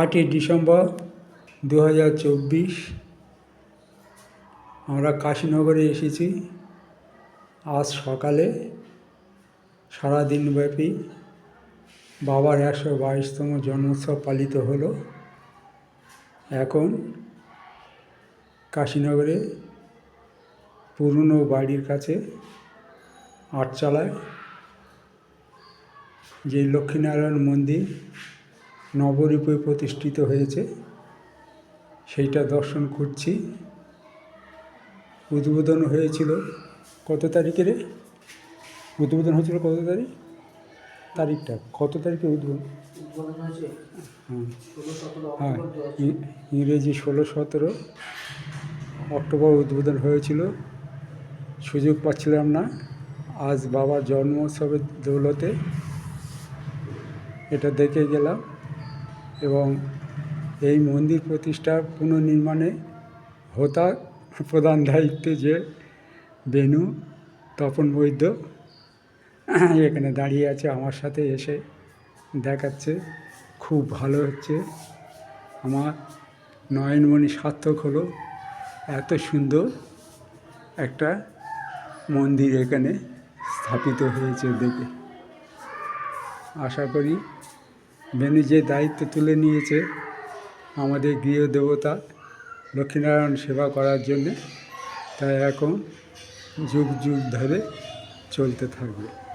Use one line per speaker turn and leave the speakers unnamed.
আটই ডিসেম্বর দু হাজার চব্বিশ। আমরা কাশীনগরে এসেছি। আজ সকালে সারাদিনব্যাপী বাবার একশো বাইশতম জন্মোৎসব পালিত হলো। এখন কাশীনগরে পুরনো বাড়ির কাছে আটচালায় যে লক্ষ্মীনারায়ণ মন্দির নবরূপে প্রতিষ্ঠিত হয়েছে। সেইটা দর্শন করছি। উদ্বোধন হয়েছিল কত তারিখে রে? উদ্বোধন হয়েছিল কত তারিখ? তারিখটা কত তারিখে উদ্বোধন? হ্যাঁ হ্যাঁ ইংরেজি ষোলো সতেরো। অক্টোবর উদ্বোধন হয়েছিল। সুযোগ পাচ্ছিলাম না। আজ বাবার জন্মোৎসবের দৌলতে এটা দেখে গেলাম। এবং এই মন্দির প্রতিষ্ঠা পুনর্নির্মাণে হোতা প্রধান দায়িত্বে যে বেনু তপন বৈদ্য এখানে দাঁড়িয়ে আছে, আমার সাথে এসে দেখাচ্ছে। খুব ভালো হচ্ছে। আমার নয়নমণি সার্থক হলো। এত সুন্দর একটা মন্দির এখানে স্থাপিত হয়েছে দেখে। আশা করি বেনু যে দায়িত্ব তুলে নিয়েছে আমাদের গৃহদেবতা লক্ষ্মীনারায়ণ সেবা করার জন্যে, তাই এখন যুগ যুগ ধরে চলতে থাকবে।